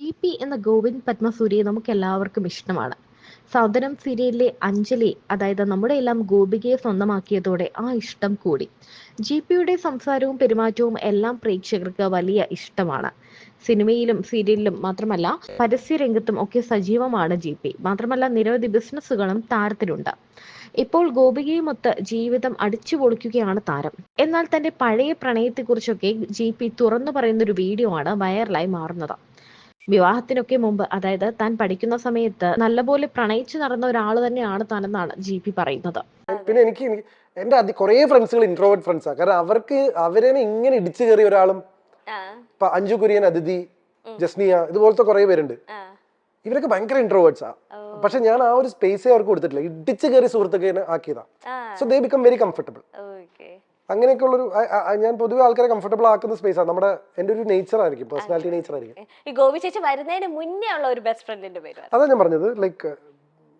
E P എന്ന ഗോവിന്ദ് പത്മസൂരിയെ നമുക്ക് എല്ലാവർക്കും ഇഷ്ടമാണ്. സൗന്ദര്യം സീരിയലിലെ അഞ്ജലി അതായത് നമ്മുടെ എല്ലാം ഗോപികയെ സ്വന്തമാക്കിയതോടെ ആ ഇഷ്ടം കൂടി. ജി പിയുടെ സംസാരവും പെരുമാറ്റവും എല്ലാം പ്രേക്ഷകർക്ക് വലിയ ഇഷ്ടമാണ്. സിനിമയിലും സീരിയലിലും മാത്രമല്ല പരസ്യരംഗത്തും ഒക്കെ സജീവമാണ് ജി പി മാത്രമല്ല നിരവധി ബിസിനസ്സുകളും താരത്തിലുണ്ട്. ഇപ്പോൾ ഗോപികയുമൊത്ത് ജീവിതം അടിച്ചു പൊളിക്കുകയാണ് താരം. എന്നാൽ തന്റെ പഴയ പ്രണയത്തെക്കുറിച്ചൊക്കെ ജി പി തുറന്നു പറയുന്ന ഒരു വീഡിയോ ആണ് വൈറലായി മാറുന്നത്. വിവാഹത്തിനൊക്കെ മുമ്പ് അതായത് താൻ പഠിക്കുന്ന സമയത്ത് നല്ലപോലെ പ്രണയിച്ചു നടന്ന ഒരാൾ തന്നെയാണ് താനെന്നാണ് ജി പി പറയുന്നത്. പിന്നെ എനിക്ക് എന്റെ അതി കുറേ ഫ്രണ്ട്സുകൾ ഇൻട്രോവേർട്ട് ഫ്രണ്ട്സാ കാരണം അവർക്ക് അവരെ ഇങ്ങനെ ഇടിച്ചു കയറിയ ഒരാളും ആ, ഇപ്പൊ അഞ്ജു കുര്യൻ അതിഥി ജസ്നിയ ഇതുപോലത്തെ കുറെ പേരുണ്ട്. ഇവരൊക്കെ ഭയങ്കര ഇൻട്രോവേർട്സാ പക്ഷെ ഞാൻ ആ ഒരു സ്പേസേ അവർക്ക് കൊടുത്തിട്ടില്ല. ഇടിച്ചു കയറി സുഹൃത്തുക്കളെ ആക്കിയതാ. So they become very comfortable okay. അങ്ങനെയൊക്കെ ഉള്ളൊരു ആ- ആ- ആ ഞാൻ പൊതുവെ ആൾക്കാരെ കംഫർട്ടബിൾ ആക്കുന്ന സ്പേസ് ആണ്. നമ്മുടെ എന്റെ ഒരു നേച്ചർ ആയിരിക്കും പേഴ്സണാലിറ്റി നേച്ചർ ആയിരിക്കും. ഈ ഗോപി ചേച്ചി വരുന്നതിന് മുന്നേ ഉള്ള ഒരു ബെസ്റ്റ് ഫ്രണ്ടിന്റെ പേര്. അതാ ഞാൻ പറഞ്ഞത് ലൈക്ക്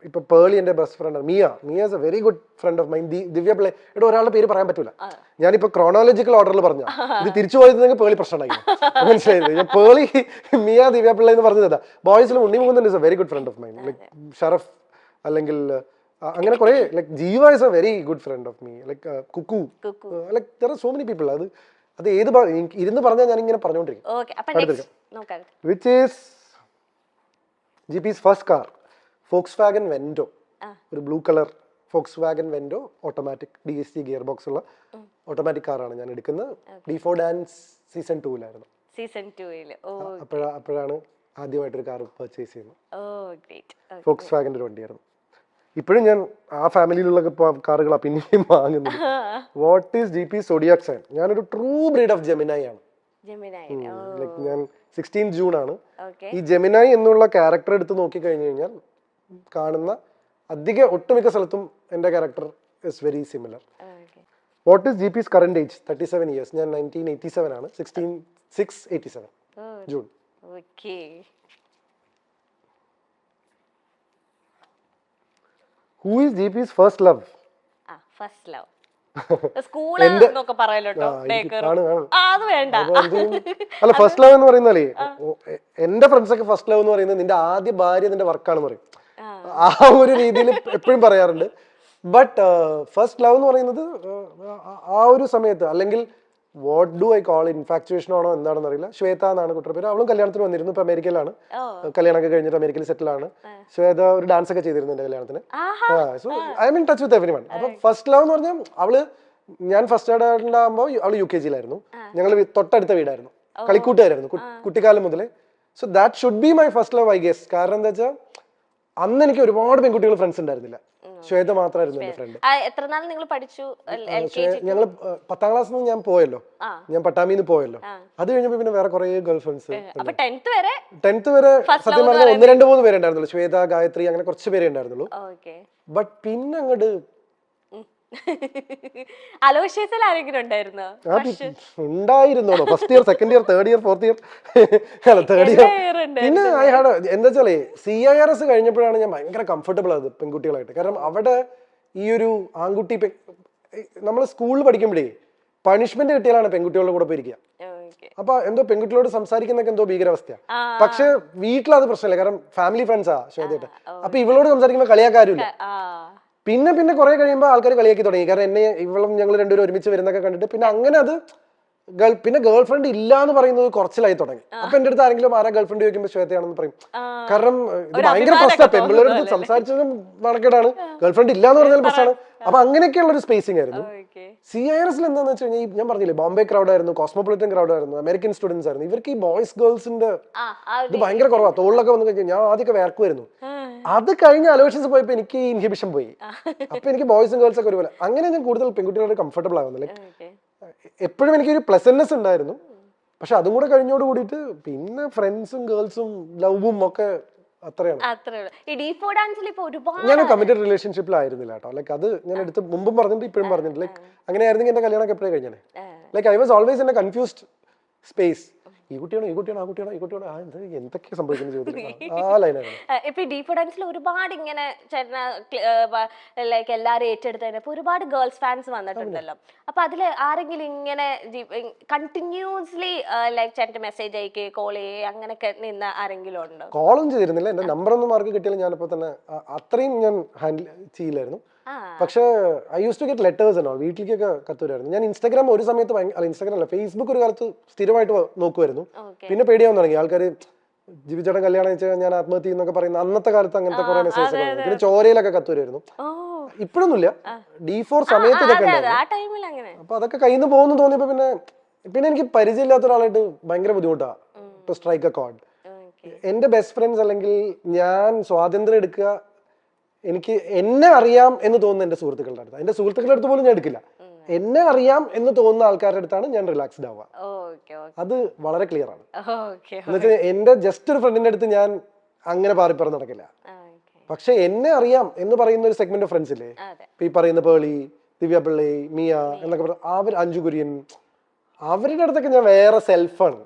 ഇപ്പൊ പേളി എന്റെ best friend Miya Miya is a very good friend of mine Divya Pillai ഇവിടെ ഒരാളുടെ പേര് പറയാൻ പറ്റൂല. ഞാനിപ്പോ ക്രോണോളജിക്കൽ ഓർഡറിൽ പറഞ്ഞു ഇത് തിരിച്ചു പോയതെങ്കിൽ പേളി പ്രശ്നമായി മനസ്സിലായത് ഞാൻ പേളി മിയ ദിവ്യ പിള്ള എന്ന് പറഞ്ഞതാ. ബോയ്സിൽ Unni Mukundan is a very good friend of mine like Sharaf അല്ലെങ്കിൽ അങ്ങനെ കുറെ like Jeeva is a very good friend of me like Kukku like there are so many people അത് അത് ഏത് ഇരുന്ന് പറഞ്ഞാൽ ഞാൻ ഇങ്ങനെ പറഞ്ഞുകൊണ്ടിരിക്കും which is G P first car Volkswagen Vento ഒരു blue colour Volkswagen Vento automatic D S G gear box ഉള്ള ഓട്ടോമാറ്റിക് കാറാണ് ഞാൻ എടുക്കുന്നത്. ഡി ഫോർ ഡാൻസ് സീസൺ ടൂവിലായിരുന്നു സീസൺ അപ്പോഴാണ് ആദ്യമായിട്ടൊരു കാർ പർച്ചേസ് ചെയ്യുന്നത്. ഫോക്സ് വാഗന്റെ ഒരു വണ്ടിയായിരുന്നു. ഇപ്പോഴും ഞാൻ ആ ഫാമിലിയിലുള്ള കാറുകളാണ് പിന്നെയും വാങ്ങുന്നത്. What is G P zodiac sign ഞാനൊരു ട്രൂ ബ്രീഡ് ഓഫ് ജെമിനായി ആണ്. ലൈക്ക് ഞാൻ സിക്സ്റ്റീൻ ജൂൺ ആണ്. ഈ ജെമിനായി എന്നുള്ള ക്യാരക്ടർ എടുത്ത് നോക്കി കഴിഞ്ഞു കഴിഞ്ഞാൽ കാണുന്ന അധിക ഒട്ടുമിക്ക സ്ഥലത്തും എന്റെ character is very similar what is G P's current age thirty seven years ഞാൻ നയന്റീൻ എയ്റ്റി സെവൻ ആണ് sixteen six eighty seven June who is G P's first love first love എന്നൊക്കെ അത് വേണ്ട? അല്ല ഫസ്റ്റ് ലവ് എന്ന് പറയുന്നാലേ എന്റെ friends ഒക്കെ ഫസ്റ്റ് ലവ് എന്ന് പറയുന്നത് നിന്റെ ആദ്യ ഭാര്യ നിന്റെ വർക്കാണെന്ന് പറയും. ആ. ഒരു രീതിയിൽ എപ്പോഴും പറയാറുണ്ട്. ബട്ട് ഫസ്റ്റ് ലവ് എന്ന് പറയുന്നത് ആ ഒരു സമയത്ത് അല്ലെങ്കിൽ what do I call infatuation ആണോ എന്താണെന്ന് അറിയില്ല. ശ്വേത എന്നാണ് കുട്ടിയുടെ പേര്. അവളും കല്യാണത്തിന് വന്നിരുന്നു. ഇപ്പൊ അമേരിക്കയിലാണ്. കല്യാണമൊക്കെ കഴിഞ്ഞിട്ട് അമേരിക്കയിൽ സെറ്റിൽ ആണ്. ശ്വേത ഒരു ഡാൻസ് ഒക്കെ ചെയ്തിരുന്നു എന്റെ കല്യാണത്തിന് so I mean touch with everyone അപ്പൊ ഫസ്റ്റ് ലവ് എന്ന് പറഞ്ഞാൽ അവൾ ഞാൻ ഫസ്റ്റ് ഉണ്ടാകുമ്പോൾ അവൾ യു കെ ജിയിലായിരുന്നു ഞങ്ങൾ തൊട്ടടുത്ത വീടായിരുന്നു. കളിക്കൂട്ടുകാരായിരുന്നു. കുട്ടിക്കാലം മുതലേ. So that should be my first love I guess കാരണം എന്താ വെച്ചാൽ അന്ന് എനിക്ക് ഒരുപാട് പെൺകുട്ടികൾ ഫ്രണ്ട്സ് ഉണ്ടായിരുന്നില്ല. ശ്വേത മാത്രമായിരുന്നു എന്റെ ഫ്രണ്ട് ഞങ്ങൾ എത്ര നാൾ നിങ്ങൾ പഠിച്ചു? ഞങ്ങൾ പത്താം ക്ലാസ് നിന്ന് ഞാൻ പോയല്ലോ. ഞാൻ പട്ടാമിന്ന് പോയല്ലോ. അത് കഴിഞ്ഞപ്പോ പിന്നെ വേറെ കുറെ ഗേൾ ഫ്രണ്ട്സ് ടെൻത്ത് വരെ സത്യം പറഞ്ഞാൽ ഒന്ന് രണ്ട് മൂന്ന് പേരുണ്ടായിരുന്നുള്ളൂ. ശ്വേത ഗായത്രി അങ്ങനെ കുറച്ച് പേരെ ഉണ്ടായിരുന്നുള്ളൂ. ബട്ട് പിന്നെ അങ്ങോട്ട് അലോഷ്യസിൽ ആരെങ്കിലും ഉണ്ടായിരുന്നോ? ഉണ്ടായിരുന്നോളൂ first year second year third year fourth year അല്ല തേർഡ് ഇയർ. പിന്നെ ഐ ഹാഡ് എന്താ വെച്ചാലേ സി ഐ ആർ എസ് കഴിഞ്ഞപ്പോഴാണ് ഞാൻ ഭയങ്കര കംഫർട്ടബിൾ ആയത് പെൺകുട്ടികളായിട്ട്. കാരണം അവിടെ ഈ ഒരു ആൺകുട്ടി നമ്മൾ സ്കൂളിൽ പഠിക്കുമ്പോഴേ പണിഷ്മെന്റ് കിട്ടിയാലാണ് പെൺകുട്ടികളുടെ കൂടെ പോയിരിക്കുക. അപ്പൊ എന്തോ പെൺകുട്ടികളോട് സംസാരിക്കുന്നൊക്കെ എന്തോ ഭീകരാവസ്ഥയാണ്. പക്ഷെ വീട്ടിൽ അത് പ്രശ്നമില്ല. കാരണം ഫാമിലി ഫ്രണ്ട്സാ ശ്വേതയായിട്ട്. അപ്പൊ ഇവളോട് സംസാരിക്കുമ്പോൾ കളിയാക്കാരുമില്ല. പിന്നെ പിന്നെ കുറെ കഴിയുമ്പോൾ ആൾക്കാർ കളിയാക്കി തുടങ്ങി. കാരണം എന്നെ ഇവളും ഞങ്ങൾ രണ്ടുപേരും ഒരുമിച്ച് വരുന്നൊക്കെ കണ്ടിട്ട് പിന്നെ അങ്ങനെ അത് ഗേൾ പിന്നെ ഗേൾ ഫ്രണ്ട് ഇല്ല എന്ന് പറയുന്നത് കുറച്ചിലായി തുടങ്ങി. അപ്പൊ എന്റെ അടുത്ത് ആരെങ്കിലും ആരാ ഗേൾ ഫ്രണ്ട് ചോദിക്കുമ്പോൾ ശ്വേതയാണെന്ന് പറയും. കാരണം ഇത് ഭയങ്കര പ്രശ്നമാണ് പെൺപിള്ളേരോട് സംസാരിച്ചതും നടക്കേടാണ് ഗേൾ ഫ്രണ്ട് ഇല്ല എന്ന് പറഞ്ഞാൽ പ്രശ്നമാണ്. അപ്പൊ അങ്ങനെയൊക്കെയുള്ള ഒരു സ്പേസിംഗ് ആയിരുന്നു. സി ഐ എസ് എന്താണെന്ന് വെച്ച് കഴിഞ്ഞാൽ ഞാൻ പറഞ്ഞില്ലേ ബോംബെ ക്രൗഡ് ആയിരുന്നു കോസ്മോപൊളിറ്റൻ ക്രൗഡ് ആയിരുന്നു അമേരിക്കൻ സ്റ്റുഡൻസ് ആയിരുന്നു. ഇവർക്ക് ഈ ബോയ്സ് ഗേൾസിന്റെ ഇത് ഭയങ്കര കുറവാണ് തോളിലൊക്കെ വന്നു കഴിഞ്ഞാൽ ഞാൻ ആദ്യമൊക്കെ വേർക്കുമായിരുന്നു അത് കഴിഞ്ഞ അലോഷൻസ് പോയപ്പോ എനിക്ക് ഇൻഹിബിഷൻ പോയി. അപ്പൊ എനിക്ക് ബോയ്സും ഗേൾസ് ഒക്കെ ഒരുപോലെ. അങ്ങനെ ഞാൻ കൂടുതൽ പെൺകുട്ടികളോട് കംഫർട്ടബിൾ ആകുന്നില്ല. ലൈക്ക് എപ്പോഴും എനിക്കൊരു പ്ലസൻനെസ് ഉണ്ടായിരുന്നു. പക്ഷെ അതും കൂടെ കഴിഞ്ഞോട് കൂടിയിട്ട് പിന്നെ ഫ്രണ്ട്സും ഗേൾസും ലവും ഒക്കെ ഞാൻ കമ്മിറ്റഡ് റിലേഷൻഷിപ്പിലായിരുന്നില്ല കേട്ടോ. ലൈക്ക് അത് ഞാൻ എടുത്ത് മുമ്പും പറഞ്ഞിട്ടുണ്ട് ഇപ്പോഴും പറഞ്ഞിട്ടുണ്ട് ലൈക്ക് അങ്ങനെ ആയിരുന്നെങ്കിൽ എന്റെ കല്യാണം എപ്പോഴേ കഴിഞ്ഞേ. Like I was always in a confused space ഈ കുട്ടിയാണോ ഈ കുട്ടിയാണോ ആ കുട്ടിയാണോ ഈ കുട്ടിയാണോ? ആ എന്ത് എന്തൊക്കെ സംഭവിക്കുന്ന ചോദ്യം ആ ലൈനാണ് ഏഹ് ഇപ്പൊ ഡീപ്പ് ഡാൻസിൽ ഒരുപാട് ഇങ്ങനെ ലൈക്ക് എല്ലാരും ഏറ്റെടുത്തതിന് ഇപ്പൊ ഒരുപാട് ഗേൾസ് ഫാൻസ് വന്നിട്ടുണ്ടല്ലോ. അപ്പൊ അതിൽ ആരെങ്കിലും ഇങ്ങനെ കണ്ടിന്യൂസ്ലി ലൈക്ക് ചേട്ടൻ മെസ്സേജ് അയക്കുക കോൾ ചെയ്യുക അങ്ങനെയൊക്കെ നിന്ന് ആരെങ്കിലും ഉണ്ടോ? കോളും ചെയ്തിരുന്നില്ല. എന്റെ നമ്പർ ഒന്നും മാർക്ക് കിട്ടിയാലും ഞാനിപ്പോ തന്നെ അത്രയും ഞാൻ ഹാൻഡിൽ ചെയ്യില്ലായിരുന്നു. പക്ഷേ I use to get letters എന്നോ വീട്ടിലേക്കൊക്കെ കത്തുവരായിരുന്നു ഞാൻ ഇൻസ്റ്റാഗ്രാം ഒരു സമയത്ത് അല്ല ഇൻസ്റ്റാഗ്രാം അല്ല ഫേസ്ബുക്ക് ഒരു കാലത്ത് സ്ഥിരമായിട്ട് നോക്കുമായിരുന്നു പിന്നെ പേടിയാവും തുടങ്ങി. ആൾക്കാർ ജീവിച്ചേട്ടൻ കല്യാണം വെച്ചാൽ ഞാൻ ആത്മഹത്യ എന്നൊക്കെ പറയുന്ന അന്നത്തെ കാലത്ത് അങ്ങനത്തെ കുറെ മെസ്സേജ് പിന്നെ ചോരയിലൊക്കെ കത്തുവരായിരുന്നു ഇപ്പോഴൊന്നുമില്ല. ഡി ഫോർ സമയത്ത് ഇതൊക്കെ അപ്പൊ അതൊക്കെ കയ്യിൽ നിന്ന് പോകുന്നു തോന്നിയപ്പോ പിന്നെ പിന്നെ എനിക്ക് പരിചയമില്ലാത്ത ഒരാളായിട്ട് ഭയങ്കര ബുദ്ധിമുട്ടാണ് ഇപ്പൊ സ്ട്രൈക്ക് അക്കോർഡ് എന്റെ ബെസ്റ്റ് ഫ്രണ്ട്സ് അല്ലെങ്കിൽ ഞാൻ സ്വാതന്ത്ര്യം എടുക്കുക എനിക്ക് എന്നെ അറിയാം എന്ന് തോന്നുന്ന എന്റെ സുഹൃത്തുക്കളുടെ അടുത്ത്. എന്റെ സുഹൃത്തുക്കളുടെ അടുത്ത് പോലും ഞാൻ എടുക്കില്ല. എന്നെ അറിയാം എന്ന് തോന്നുന്ന ആൾക്കാരുടെ അടുത്താണ് ഞാൻ റിലാക്സ്ഡ് ആവുക. അത് വളരെ ക്ലിയർ ആണ്. എന്നുവെച്ചാൽ എന്ന് എന്റെ ജസ്റ്റ് ഒരു ഫ്രണ്ടിന്റെ അടുത്ത് ഞാൻ അങ്ങനെ പാറിപ്പറന്ന് നടക്കില്ല. പക്ഷെ എന്നെ അറിയാം എന്ന് പറയുന്ന ഒരു സെഗ്മെന്റ് ഓഫ് ഫ്രണ്ട്സ് ഇല്ലേ? ഈ പറയുന്ന പേളി ദിവ്യ പിള്ളി മിയ. എന്നൊക്കെ പറഞ്ഞ അവർ അഞ്ചു കുര്യൻ. അവരുടെ അടുത്തൊക്കെ ഞാൻ വേറെ സെൽഫാണ്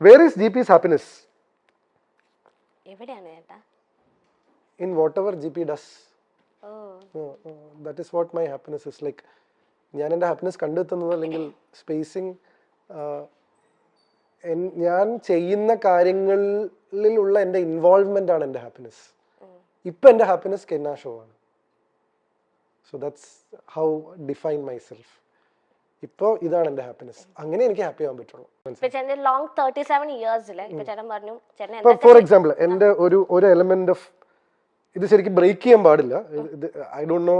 where is G P's happiness എവിടെയാണ് ചേട്ടാ? In whatever G P does that is what my happiness is like ഞാൻ എന്റെ ഹാപ്പിനെസ് കണ്ടെത്തുന്നത് അല്ലെങ്കിൽ സ്പേസിങ് ഞാൻ ചെയ്യുന്ന കാര്യങ്ങളിലുള്ള എന്റെ ഇൻവോൾവ്മെന്റ് ആണ് എന്റെ ഹാപ്പിനെസ് ഇപ്പം എന്റെ ഹാപ്പിനെസ് കെന്നാ ഷോ ആണ്. So that's how define myself ഇപ്പോൾ ഇതാണ് എന്റെ ഹാപ്പിനെസ് അങ്ങനെ എനിക്ക് ഹാപ്പി ആവാൻ പറ്റുള്ളൂ. ഇപ്പൊ ചേട്ടൻ ലോങ് തേർട്ടി സെവൻ ഇയേഴ്സിൽ ഇപ്പൊ ചേട്ടൻ പറഞ്ഞു ചേട്ടൻ ഇപ്പൊ ഫോർ എക്സാമ്പിൾ എന്റെ ഒരു ഒരു എലമെന്റ് ഓഫ് ഇത് ശരിക്കും ബ്രേക്ക് ചെയ്യാൻ പാടില്ല. ഐ ഡോണ്ട് നോ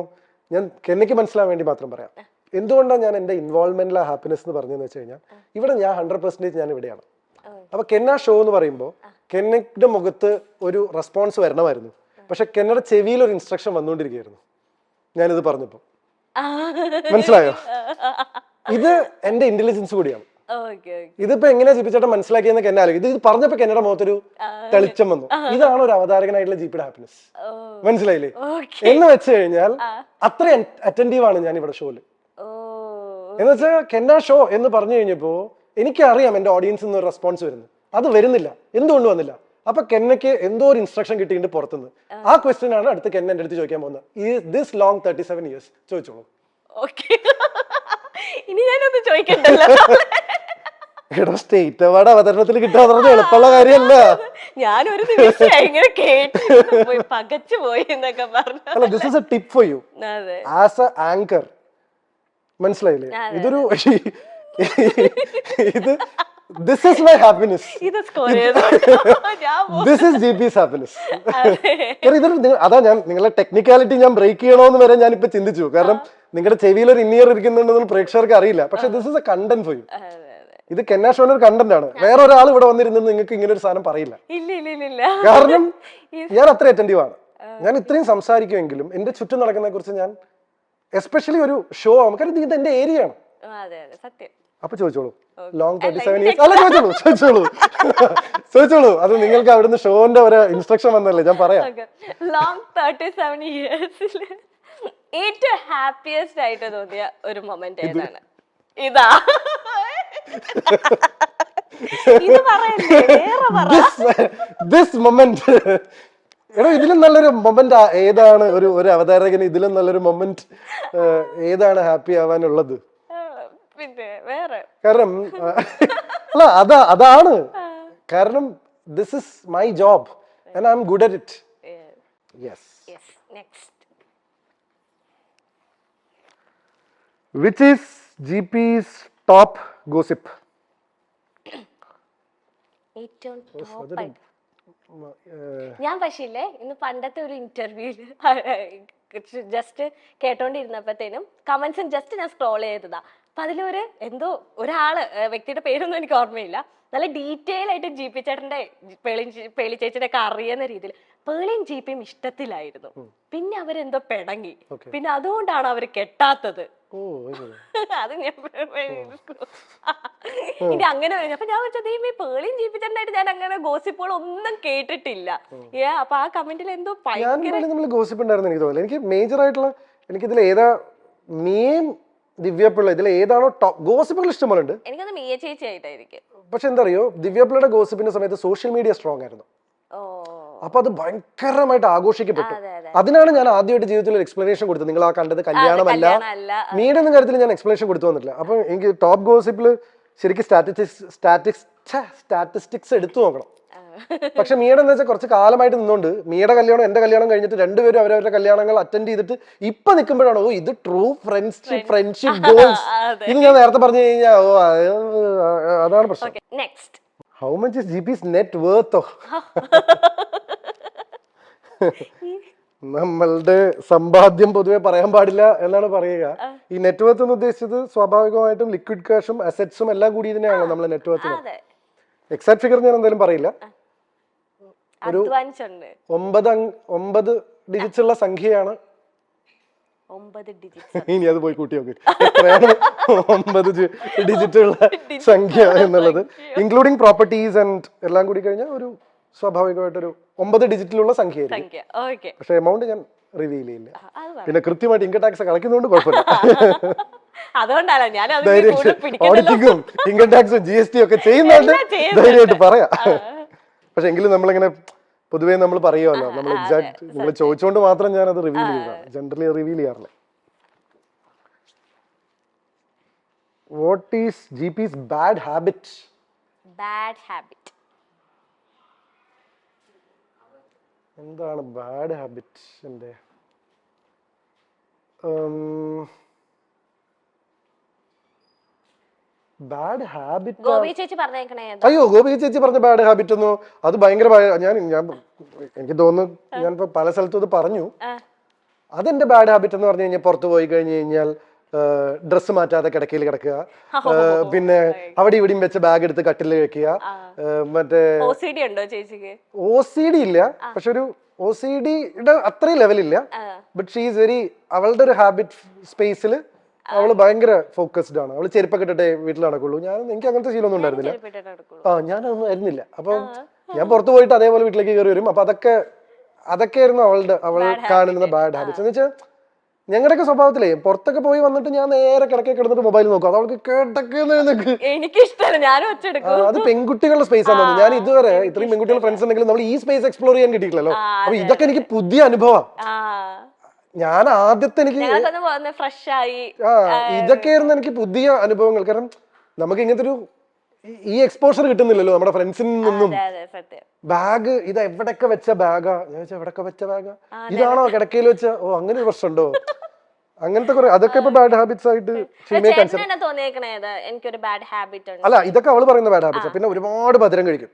ഞാൻ കെന്നയ്ക്ക് മനസ്സിലാൻ വേണ്ടി മാത്രം പറയാം. എന്തുകൊണ്ടാണ് ഞാൻ എന്റെ ഇൻവോൾവ്മെന്റിലെ ഹാപ്പിനെസ് എന്ന് പറഞ്ഞതെന്ന് വെച്ച് കഴിഞ്ഞാൽ ഇവിടെ ഞാൻ ഹൺഡ്രഡ് പെർസെന്റേജ് ഞാൻ ഇവിടെയാണ്. അപ്പൊ കെന്ന ഷോ എന്ന് പറയുമ്പോൾ കെന്നയുടെ മുഖത്ത് ഒരു റെസ്പോൺസ് വരണമായിരുന്നു. പക്ഷെ കെന്നയുടെ ചെവിയിൽ ഒരു ഇൻസ്ട്രക്ഷൻ വന്നുകൊണ്ടിരിക്കുകയായിരുന്നു. ഞാനിത് പറഞ്ഞപ്പോൾ മനസ്സിലായോ? ഇത് എന്റെ ഇന്റലിജൻസ് കൂടിയാണ്. ഇതിപ്പോ എങ്ങനെ ജിപ്പിച്ചേട്ടൻ മനസ്സിലാക്കിയെന്നൊക്കെ എന്നെ ആലോചിക്കും ഇത് പറഞ്ഞപ്പോ കെന്നയുടെ മുഖത്തൊരു തെളിച്ചം വന്നു. ഇതാണ് ഒരു അവതാരകനായിട്ടുള്ള ജിപ്പിയുടെ ഹാപ്പിനെസ് മനസ്സിലായില്ലേ? എന്ന് വെച്ച് കഴിഞ്ഞാൽ അത്ര അറ്റന്റീവ് ആണ് ഞാൻ ഇവിടെ ഷോയിൽ എന്ന് വെച്ചാൽ കെന്ന ഷോ എന്ന് പറഞ്ഞു കഴിഞ്ഞപ്പോ എനിക്കറിയാം എന്റെ ഓഡിയൻസിൽ നിന്ന് ഒരു റെസ്പോൺസ് വരുന്നു അത് വരുന്നില്ല. എന്തുകൊണ്ട് വന്നില്ല? അപ്പൊ കെന്നയ്ക്ക് എന്തോ ഒരു ഇൻസ്ട്രക്ഷൻ കിട്ടിയിട്ടുണ്ട് പുറത്തുനിന്ന്. ആ. ക്വസ്റ്റ്യൻ ആണ് അടുത്ത് കെന്ന എന്റെ അടുത്ത് ചോദിക്കാൻ പോകുന്നത്. ഈ this long thirty seven years ചോദിച്ചോളൂ. ഇനി ഞാനൊന്ന് ചോദിക്കണ്ടല്ലോ. എടോ സ്റ്റേറ്റ് അവാർഡ് അവതരണത്തിൽ കിട്ടാന്ന് പറഞ്ഞ എളുപ്പമുള്ള കാര്യമല്ല. ഞാനൊരു നിമിഷം ഇങ്ങനെ കേട്ട് പോയി പകച്ചു പോയി എന്നൊക്കെ പറഞ്ഞു. അല്ല this is a tip for you as a anchor മനസ്സിലായില്ലേ? ഇതൊരു ഇത് this is my happiness this is G P's happiness. ഇതൊരു അതാ ഞാൻ നിങ്ങളെ ടെക്നിക്കാലിറ്റി ഞാൻ ബ്രേക്ക് ചെയ്യണോന്ന് വരെ ഞാൻ ഇപ്പൊ ചിന്തിച്ചു. കാരണം നിങ്ങളുടെ ചെവിയിൽ ഒരു ഇന്നിയർ ഇരിക്കുന്നുണ്ടെന്ന് പ്രേക്ഷകർക്ക് അറിയില്ല. പക്ഷെ this is a content for you. ഇത് കെന്നാ ഒരു കണ്ടന്റ് ആണ്. വേറെ ഒരാൾ ഇവിടെ വന്നിരുന്നത് നിങ്ങൾക്ക് ഇങ്ങനെ ഒരു സാധനം പറയില്ല. കാരണം ഞാൻ അത്ര അറ്റന്റീവ് ആണ്. ഞാൻ ഇത്രയും സംസാരിക്കുമെങ്കിലും എന്റെ ചുറ്റും നടക്കുന്നതിനെ കുറിച്ച് ഞാൻ എസ്പെഷ്യലി ഒരു ഷോ ആവുമ്പോൾ കാരണം ഇത് എന്റെ ഏരിയ ആണ്. സത്യം. അപ്പൊ ചോദിച്ചോളൂ. ലോങ് തേർട്ടി സെവൻ ഇയേഴ്സ് അല്ല ചോദിച്ചോളൂ ചോദിച്ചോളൂ. ചോദിച്ചോളൂ. അത് നിങ്ങൾക്ക് അവിടുന്ന് ഷോന്റെ ഒരു ഇൻസ്ട്രക്ഷൻ വന്നല്ലേ ഞാൻ പറയാം. ലോങ് തേർട്ടി സെവൻ ഇയേഴ്സിൽ ഏറ്റവും ഹാപ്പിയസ്റ്റ് ആയിട്ട് തോന്നിയ ഒരു മൊമെന്റ് ഏതാണ്? ഇതാ. ദിസ് മൊമെന്റ് എടോ ഇതിലും നല്ലൊരു മൊമെന്റ് ഏതാണ് ഒരു ഒരു അവതാരകന് ഇതിലും നല്ലൊരു മൊമെന്റ് ഏതാണ് ഹാപ്പി ആവാനുള്ളത്? പിന്നെ വേറെ. കാരണം അല്ല അതാ അതാണ്. കാരണം this is my job and I'm good at it yes next which is G P top gossip ഏറ്റവും top ആയിട്ട് ഞാൻ പക്ഷേ ഇന്ന് പണ്ടത്തെ ഒരു ഇന്റർവ്യൂൽ ജസ്റ്റ് കേട്ടോണ്ടിരുന്നപ്പോഴത്തേനും കമന്റ്സും ജസ്റ്റ് ഞാൻ സ്ക്രോൾ ചെയ്തതാ. അപ്പൊ അതിലൊരു എന്തോ ഒരാൾ വ്യക്തിയുടെ പേരൊന്നും എനിക്ക് ഓർമ്മയില്ല. നല്ല ഡീറ്റെയിൽ ആയിട്ട് ജി പി ചേട്ടന്റെ പേളി പേളി ചേച്ചിയുടെ ഒക്കെ അറിയുന്ന രീതിയിൽ പേളിയും ജി പിയും ഇഷ്ടത്തിലായിരുന്നു. പിന്നെ അവരെന്തോ പിടങ്ങി. പിന്നെ അതുകൊണ്ടാണ് അവർ കെട്ടാത്തത്. അത് ഞാൻ ഇനി അങ്ങനെ. അപ്പൊ ഞാൻ വെച്ചത് ഈ പേളിയും ജീവിച്ചിട്ടുണ്ടായിട്ട് ഞാൻ അങ്ങനെ ഗോസിപ്പുകൾ ഒന്നും കേട്ടിട്ടില്ല ഏ അപ്പൊ ആ കമന്റിൽ എന്തോ ഗോസിപ്പ് ഉണ്ടായിരുന്നു എനിക്ക് തോന്നുന്നു. എനിക്ക് മേജർ ആയിട്ടുള്ള എനിക്ക് ഇതിൽ ഏതാ മെയിൻ ദിവ്യപിള്ള ഇതിൽ ഏതാണോ ടോപ്പ് ഗോസിപ്പുകൾ ഇഷ്ടംപോലെ ഉണ്ട് എനിക്കൊന്ന് മിയ ചേച്ചി ആയിട്ടായിരിക്കും. പക്ഷെ എന്താ അറിയോ ദിവ്യപിള്ളയുടെ ഗോസിപ്പിന്റെ സമയത്ത് സോഷ്യൽ മീഡിയ സ്ട്രോങ് ആയിരുന്നു. അപ്പൊ അത് ഭയങ്കരമായിട്ട് ആഘോഷിക്കപ്പെട്ടു. അതെ അതെ അതിനാണ് ഞാൻ ആദ്യമായിട്ട് ജീവിതത്തിൽ ഒരു എക്സ്പ്ലനേഷൻ കൊടുത്തത്. നിങ്ങൾ ആ കണ്ടത് കല്യാണമല്ല. മീഡിയ എന്ന കാര്യത്തിൽ ഞാൻ എക്സ്പ്ലനേഷൻ കൊടുത്തു വന്നിട്ടില്ല. അപ്പൊ എനിക്ക് ടോപ്പ് ഗോസിപ്പിൽ ശരിക്കും സ്റ്റാറ്റിസ്റ്റിക്സ് സ്റ്റാറ്റിക്സ് സ്റ്റാറ്റിസ്റ്റിക്സ് എടുത്തു നോക്കണം. പക്ഷെ മീയുടെ എന്ന് വെച്ചാൽ കുറച്ച് കാലമായിട്ട് നിന്നുകൊണ്ട് മീയുടെ കല്യാണം എന്റെ കല്യാണം കഴിഞ്ഞിട്ട് രണ്ടുപേരും അവരവരുടെ കല്യാണങ്ങൾ അറ്റൻഡ് ചെയ്തിട്ട് ഇപ്പൊ നിൽക്കുമ്പോഴാണ് ഓ ഇത് ട്രൂ ഫ്രണ്ട്ഷിപ്പ് ഫ്രണ്ട്ഷിപ്പ് ഗോൾസ് ഇത് ഞാൻ നേരത്തെ പറഞ്ഞു കഴിഞ്ഞാൽ ഓ അതാണ് പ്രശ്നം. Next how much is G P's net വേർത്തോ നമ്മളുടെ സമ്പാദ്യം പൊതുവെ പറയാൻ പാടില്ല എന്നാണ് പറയുക. ഈ നെറ്റ്വർത്ത് എന്ന് ഉദ്ദേശിച്ചത് സ്വാഭാവികമായിട്ടും ലിക്വിഡ് ക്യാഷും അസറ്റ്സും എല്ലാം കൂടി ഇതിനെയാണല്ലോ നമ്മളെ നെറ്റ് വർത്ത് അതെ. എക്സാക്ട് ഫിഗർ ഞാൻ എന്തായാലും പറയില്ല. അധ്വാനിച്ചുണ്ട്. ഒമ്പത് ഒമ്പത് ഡിജിറ്റ്സ് ഉള്ള സംഖ്യയാണ്. ഒമ്പത് ഡിജിറ്റ് ഇനി അത് പോയി കൂട്ടി നോക്കി. എത്രയാണ് ഒമ്പത് ഡിജിറ്റ് ഉള്ള സംഖ്യ എന്നുള്ളത്. ഇൻക്ലൂഡിങ് പ്രോപ്പർട്ടീസ് ആൻഡ് എല്ലാം കൂടി കഴിഞ്ഞാൽ ഒരു സ്വാഭാവികമായിട്ടൊരു ഒമ്പത് ഡിജിറ്റിലുള്ള സംഖ്യ പക്ഷെ എമൗണ്ട് ഞാൻ റിവീൽ ചെയ്യില്ല. പിന്നെ കൃത്യമായിട്ട് ഇൻകം ടാക്സ് കളയ്ക്കുന്നതുകൊണ്ട് കുഴപ്പമില്ല. അതുകൊണ്ടാണ് ഞാൻ ഓഡിറ്റിങ്ങും ഇൻകം ടാക്സും ജി എസ് ടി ഒക്കെ ചെയ്യുന്നുണ്ട്. ധൈര്യമായിട്ട് പറയാം. പക്ഷെ എങ്കിലും നമ്മളിങ്ങനെ പൊതുവേ നമ്മൾ പറയുമല്ലോ നമ്മൾ എക്സാക്ട് നിങ്ങൾ ചോദിച്ചുകൊണ്ട് മാത്രം ഞാൻ അത് റിവീൽ ചെയ്തതാണ് ജനറലി റിവീൽ ചെയ്യാറില്ല. What is G P's bad habit bad habit എന്താണ് ബാഡ് ഹാബിറ്റ് എന്റെ ബാഡ് ഹാബിറ്റ് ഗോപി ചേച്ചി പറഞ്ഞേക്കണേ അയ്യോ ഗോപി ചേച്ചി പറഞ്ഞ ബാഡ് ഹാബിറ്റ് ഒന്നും അത് ഭയങ്കര ഞാൻ ഞാൻ എനിക്ക് തോന്നുന്നു ഞാൻ ഇപ്പൊ പല സ്ഥലത്തും ഇത് പറഞ്ഞു. അതെന്റെ ബാഡ് ഹാബിറ്റ് എന്ന് പറഞ്ഞു കഴിഞ്ഞാൽ പുറത്തു പോയി കഴിഞ്ഞു കഴിഞ്ഞാൽ ഡ്രസ്സ് മാറ്റാതെ കിടക്കയിൽ കിടക്കുക. പിന്നെ അവിടെ ഇവിടെയും വെച്ച ബാഗ് എടുത്ത് കട്ടിൽ വെക്കുക. മറ്റേ ഓ സി ഡി ഇല്ല. പക്ഷെ ഒരു ഒ സി ഡിയുടെ അത്രയും ലെവലില്ല ബട്ട് ഷീ ഈസ് വെരി അവളുടെ ഒരു ഹാബിറ്റ് സ്പേസിൽ അവൾ ഭയങ്കര ഫോക്കസ്ഡ് ആണ്. അവൾ ചെരുപ്പൊക്കെ ഇട്ടിട്ടേ വീട്ടിൽ നടക്കുള്ളൂ. ഞാൻ എനിക്ക് അങ്ങനത്തെ ശീലമൊന്നും ഉണ്ടായിരുന്നില്ല. ആ ഞാനൊന്നും ആയിരുന്നില്ല. അപ്പൊ ഞാൻ പുറത്തു പോയിട്ട് അതേപോലെ വീട്ടിലേക്ക് കയറി വരും. അപ്പൊ അതൊക്കെ അതൊക്കെ ആയിരുന്നു അവളുടെ അവൾ കാണുന്ന ബാഡ് ഹാബിറ്റ് എന്ന് വെച്ചാൽ ഞങ്ങളുടെയൊക്കെ സ്വഭാവത്തിലേ പുറത്തൊക്കെ പോയി വന്നിട്ട് ഞാൻ നേരെ കിടക്കെ കിടന്നിട്ട് മൊബൈൽ നോക്കും. അത് അവൾക്ക് കേട്ടൊക്കെ അത് പെൺകുട്ടികളുടെ സ്പേസ് ആണ്. ഞാൻ ഇതുവരെ ഇത്രയും പെൺകുട്ടികളുടെ ഫ്രണ്ട്സ് ഉണ്ടെങ്കിലും നമ്മൾ ഈ സ്പേസ് എക്സ്പ്ലോർ ചെയ്യാൻ കിട്ടിയിട്ടില്ലല്ലോ. അപ്പൊ ഇതൊക്കെ എനിക്ക് പുതിയ അനുഭവം. ഞാൻ ആദ്യത്തെ എനിക്ക് ഫ്രഷ് ആയി ആ ഇതൊക്കെയായിരുന്നു എനിക്ക് പുതിയ അനുഭവങ്ങൾ. കാരണം നമുക്ക് ഇങ്ങനത്തെ ഒരു ഈ- എക്സ്പോഷർ കിട്ടുന്നില്ലല്ലോ നമ്മുടെ ഫ്രണ്ട്സിൽ നിന്നും ബാഗ് ഇത് എവിടൊക്കെ വെച്ച ബാഗാ? ഞാൻ വെച്ചാൽ എവിടൊക്കെ വെച്ച ബാഗാ? ഇതാണോ കിടക്കയിൽ വെച്ച? ഓ അങ്ങനെ ഒരു പ്രശ്നമുണ്ടോ? അങ്ങനത്തെ കുറെ അതൊക്കെ ഇപ്പൊ ബാഡ് ഹാബിറ്റ്സ് ആയിട്ട് അല്ല ഇതൊക്കെ അവൾ പറയുന്ന ബാഡ് ഹാബിറ്റ്സ് പിന്നെ ഒരുപാട് മധുരം കഴിക്കും.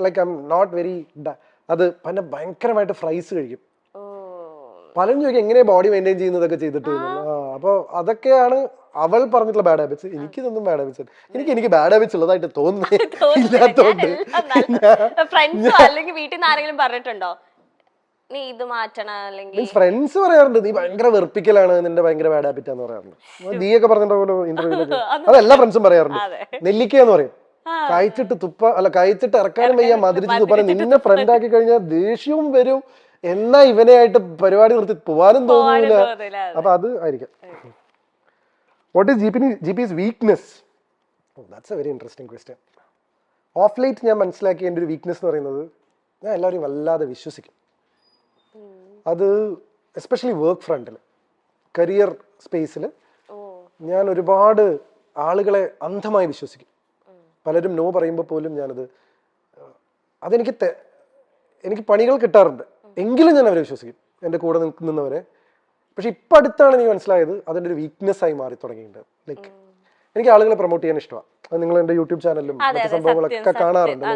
Like I'm not very അത് പിന്നെ ഭയങ്കരമായിട്ട് ഫ്രൈസ് കഴിക്കും. പലരും ചോദിക്കും എങ്ങനെ ബോഡി മെയിന്റെയിൻ ചെയ്യുന്നതൊക്കെ ചെയ്തിട്ട്. അപ്പോൾ അതൊക്കെയാണ് അവൾ പറഞ്ഞിട്ടുള്ള ബാഡ് ഹാബിറ്റ്സ് എനിക്ക് ഇതൊന്നും ബാഡ് ഹാബിറ്റ്സ് എനിക്ക് എനിക്ക് ബാഡ് ഹാബിറ്റ്സ് ഉള്ളതായിട്ട് തോന്നുന്നില്ല ഇല്ലാത്തോണ്ട്. ഫ്രണ്ട്സോ അല്ലെങ്കിൽ വീട്ടിൽ നിന്ന് ആരെങ്കിലും പറഞ്ഞിട്ടുണ്ടോ? നീ ഇത് മാറ്റണം അല്ലെങ്കിൽ ഫ്രണ്ട്സ് പറയാറുണ്ട് നീ ഭയങ്കര വെറുപ്പിക്കലാണ് നിന്റെ ഭയങ്കര ബാഡ് ഹാബിറ്റ് എന്ന് പറയാറുണ്ട്. നീ ഒക്കെ പറഞ്ഞിട്ടുണ്ടോ ഇന്റർവ്യൂലൊക്കെ അതെല്ലാ ഫ്രണ്ട്സും പറയാറുണ്ട്. അതെ. നെല്ലിക്ക എന്ന് പറയും കഴിച്ചിട്ട് തുപ്പ അല്ല കഴിച്ചിട്ട് ഇറക്കാനും വയ്യ മധുരിച്ച് തുപ്പ നിന്നെ ഫ്രണ്ട് ആക്കി കഴിഞ്ഞാൽ ദേഷ്യവും വരും. എന്നാ ഇവനെയായിട്ട് പരിപാടി നിർത്തി പോവാനും തോന്നുന്നില്ല തോന്നില്ല. അപ്പൊ അത് ആയിരിക്കാം. What is G P G P's weakness that's a very interesting question of late ഞാൻ മനസ്സിലാക്കിയ എന്റെ ഒരു വീക്ക്നെസ് എന്ന് പറയുന്നത് ഞാൻ എല്ലാവരെയും വല്ലാതെ വിശ്വസിക്കും. അത് എസ്പെഷ്യലി വർക്ക് ഫ്രണ്ടിൽ കരിയർ സ്പേസിൽ ഞാൻ ഒരുപാട് ആളുകളെ അന്ധമായി വിശ്വസിക്കും. പലരും നോ പറയുമ്പോൾ പോലും ഞാനത് അതെനിക്ക് എനിക്ക് പണികൾ കിട്ടാറുണ്ട്. എങ്കിലും ഞാൻ അവരെ വിശ്വസിക്കും. എന്റെ കൂടെ നിൽക്കുന്നവരെ പക്ഷെ ഇപ്പം അടുത്താണ് എനിക്ക് മനസ്സിലായത് അതിന്റെ ഒരു വീക്ക്നെസ് ആയി മാറി തുടങ്ങിയിട്ടുണ്ട്. ലൈക്ക് എനിക്ക് ആളുകളെ പ്രൊമോട്ട് ചെയ്യാൻ ഇഷ്ടമാണ്. അത് നിങ്ങൾ എന്റെ യൂട്യൂബ് ചാനലിലും മറ്റു സംഭവങ്ങളൊക്കെ. കാണാറുണ്ട്.